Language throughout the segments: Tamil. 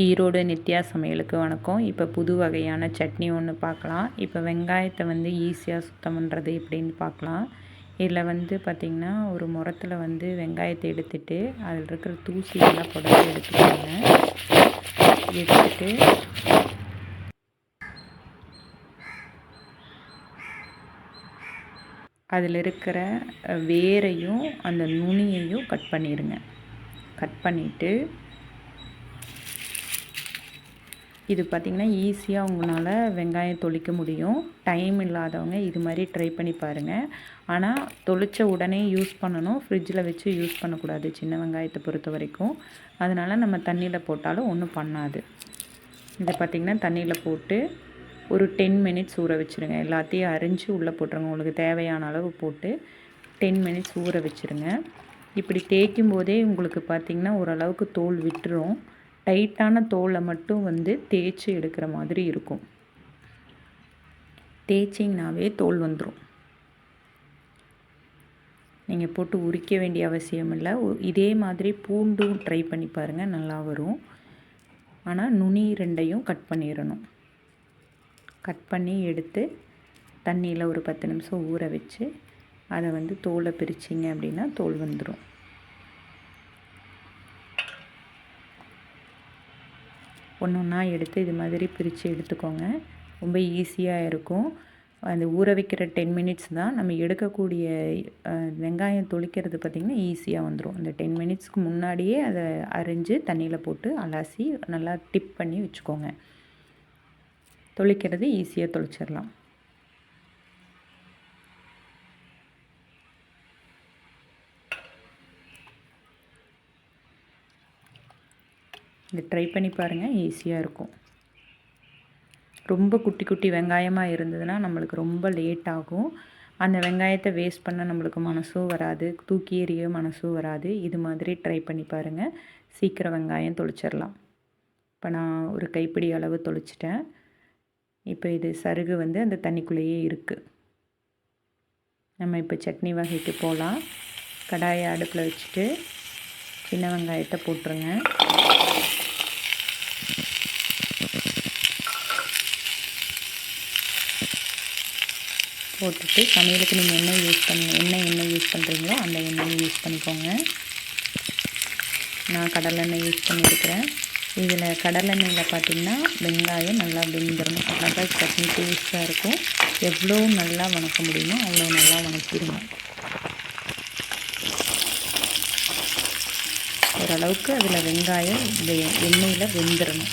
ஈரோடு நித்யா சமையலுக்கு வணக்கம். இப்போ புது வகையான சட்னி ஒன்று பார்க்கலாம் இப்போ வெங்காயத்தை வந்து ஈஸியாக சுத்தம் பண்ணுறது எப்படின்னு பார்க்கலாம் இதில் வந்து பார்த்திங்கன்னா ஒரு முரத்தில் வந்து வெங்காயத்தை எடுத்துட்டு அதில் இருக்கிற தூசியெல்லாம் புடச்சி எடுத்துக்கோங்க. எடுத்துட்டு அதில் இருக்கிற வேரையும் அந்த நுனியையும் கட் பண்ணிடுங்க கட் பண்ணிவிட்டு இது பார்த்திங்கன்னா ஈஸியாக உங்களால் வெங்காயம் தொளிக்க முடியும். டைம் இல்லாதவங்க இது மாதிரி ட்ரை பண்ணி பாருங்கள் ஆனால் தொளித்த உடனே யூஸ் பண்ணணும். ஃப்ரிட்ஜில் வச்சு யூஸ் பண்ணக்கூடாது. சின்ன வெங்காயத்தை பொறுத்த வரைக்கும். அதனால் நம்ம தண்ணியில் போட்டாலும் ஒன்றும் பண்ணாது. இதை பார்த்திங்கன்னா தண்ணியில் போட்டு ஒரு டென் மினிட்ஸ் ஊற வச்சுருங்க. எல்லாத்தையும் அரிஞ்சு உள்ளே போட்டுருங்க. உங்களுக்கு தேவையான அளவு போட்டு டென் மினிட்ஸ் ஊற வச்சுருங்க. இப்படி தேய்க்கும் போதே உங்களுக்கு பார்த்திங்கன்னா ஓரளவுக்கு தோல் விட்டுரும். டைட்டான தோலை மட்டும் வந்து தேய்ச்சி எடுக்கிற மாதிரி இருக்கும். தேய்ச்சிங்கனாவே தோல் வந்துடும் நீங்கள் போட்டு உரிக்க வேண்டிய அவசியம் இல்லை. இதே மாதிரி பூண்டும் ட்ரை பண்ணி பாருங்கள் நல்லா வரும். ஆனால் நுனி ரெண்டையும் கட் பண்ணிடணும் கட் பண்ணி எடுத்து தண்ணியில் ஒரு பத்து நிமிஷம் ஊற வச்சு அதை வந்து தோலை பிரிச்சிங்க அப்படின்னா தோல் வந்துடும் ஒன்று ஒன்றா எடுத்து இது மாதிரி பிரித்து எடுத்துக்கோங்க. ரொம்ப ஈஸியாக இருக்கும். அந்த ஊற வைக்கிற டென் மினிட்ஸ் தான் நம்ம எடுக்கக்கூடிய வெங்காயம் தொளிக்கிறது பார்த்திங்கன்னா ஈஸியாக வந்துடும் அந்த டென் மினிட்ஸ்க்கு முன்னாடியே அதை அரிஞ்சு தண்ணியில் போட்டு அலசி நல்லா டிப் பண்ணி வச்சுக்கோங்க. தொளிக்கிறது ஈஸியாக தொளிச்சிடலாம். இது ட்ரை பண்ணி பாருங்கள் ஈஸியாக இருக்கும். ரொம்ப குட்டி குட்டி வெங்காயமாக இருந்ததுன்னா நம்மளுக்கு ரொம்ப லேட் ஆகும். அந்த வெங்காயத்தை வேஸ்ட் பண்ண நம்மளுக்கு மனசும் வராது. தூக்கி எறிய மனசும் வராது. இது மாதிரி ட்ரை பண்ணி பாருங்கள் சீக்கிரம் வெங்காயம் தொளிச்சிடலாம் இப்போ நான் ஒரு கைப்பிடி அளவு தொளிச்சிட்டேன். இப்போ இது சருகு வந்து அந்த தண்ணிக்குள்ளேயே இருக்குது நம்ம இப்போ சட்னி வகைக்கு போகலாம் கடாயை அடுப்பில் வச்சுட்டு சின்ன வெங்காயத்தை போட்டுருங்க. போட்டுட்டு சமையலுக்கு நீங்கள் என்ன யூஸ் பண்ண என்ன எண்ணெய் யூஸ் பண்ணுறீங்களோ அந்த எண்ணெயை யூஸ் பண்ணிக்கோங்க. நான் கடலெண்ணெய் யூஸ் பண்ணியிருக்கிறேன். இதில் கடலெண்ணெயில் பார்த்திங்கன்னா வெங்காயம் நல்லா வெந்துடணும் நல்லா சட்னி டேஸ்ட்டாக இருக்கும். எவ்வளோ நல்லா வணக்க முடியுமோ அவ்வளோ நல்லா வணக்கிடுங்க ஓரளவுக்கு அதில் வெங்காயம் எண்ணெயில் வெந்துடணும்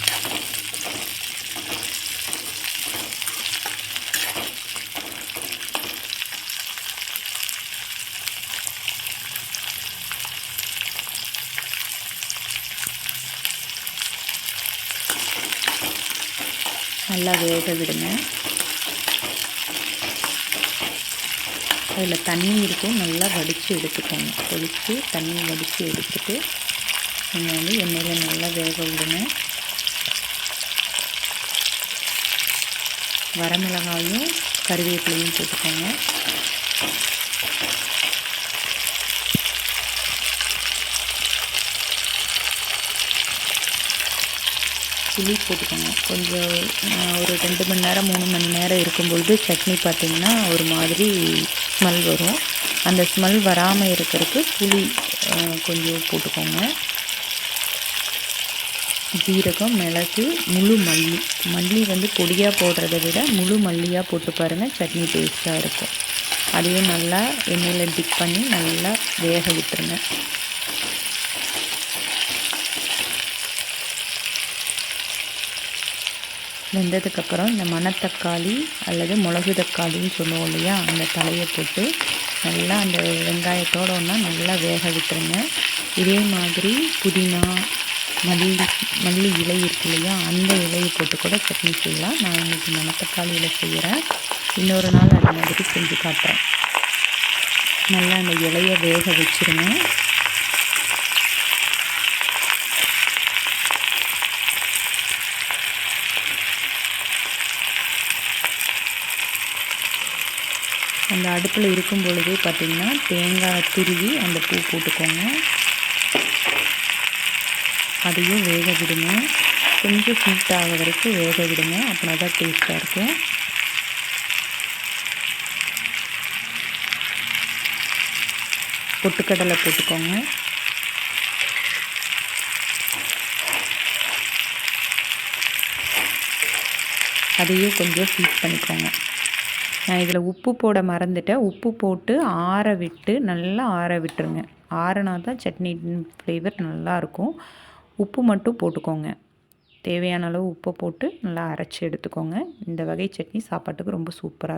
நல்லா வேக விடுங்க. அதில் தண்ணி இருக்கும். நல்லா வடித்து எடுத்துக்கோங்க. வடித்து தண்ணி வடித்து எடுத்துட்டு நீங்கள் வந்து எண்ணெயில் நல்லா வேக விடுங்க. வரமிளகாயும் கருவேப்பிலையும் போட்டுக்கோங்க. புளி போட்டுக்கோங்க. கொஞ்சம் ஒரு ரெண்டு மணி நேரம் மூணு மணி நேரம் இருக்கும்பொழுது சட்னி பார்த்திங்கன்னா ஒரு மாதிரி ஸ்மெல் வரும். அந்த ஸ்மெல் வராமல் இருக்கிறதுக்கு புளி கொஞ்சம் போட்டுக்கோங்க. ஜீரகம் மிளகு முழு மல்லி. மல்லி வந்து பொடியாக போடுறத விட முழு மல்லியாக போட்டு பாருங்கள் சட்னி டேஸ்ட்டாக இருக்கும். அதையும் நல்லா எண்ணெயில் டிப் பண்ணி நல்லா வேக விட்டுருங்க. வெந்ததுக்கப்புறம் இந்த மணத்தக்காளி அல்லது மிளகு தக்காளின்னு சொல்லுவோம் இல்லையா அந்த தலையை போட்டு நல்லா அந்த வெங்காயத்தோடு ஒன்றா நல்லா வேக விட்டுருங்க. இதே மாதிரி புதினா மல்லி மல்லி இலை இருக்கு இல்லையா அந்த இலையை போட்டு கூட சட்னி செய்யலாம். நான் இன்றைக்கி மணத்தக்காளியில் செய்கிறேன் இன்னொரு நாள் அது மாதிரி செஞ்சு காட்டுறேன். நல்லா அந்த இலையை வேக வச்சுருங்க. அந்த அடுப்பில் இருக்கும் பொழுதே பார்த்திங்கன்னா தேங்காய் துருவி அந்த பூ போட்டுக்கோங்க. அதையும் வேக விடுங்க. கொஞ்சம் ஹீட் ஆக வரைக்கும் வேக விடுங்க. அப்படின்னா தான் டேஸ்ட்டாக இருக்கும் பொட்டுக்கடலை போட்டுக்கோங்க. அதையும் கொஞ்சம் ஹீட் பண்ணிக்கோங்க. நான் இதில் உப்பு போட மறந்துட்டேன். உப்பு போட்டு ஆற விட்டு நல்லா ஆற விட்டுருங்க. ஆறனா தான் சட்னி ஃப்ளேவர் நல்லாயிருக்கும் உப்பு மட்டும் போட்டுக்கோங்க. தேவையான அளவு உப்பை போட்டு நல்லா அரைச்சி எடுத்துக்கோங்க. இந்த வகை சட்னி சாப்பாட்டுக்கு ரொம்ப சூப்பராக இருக்கும்.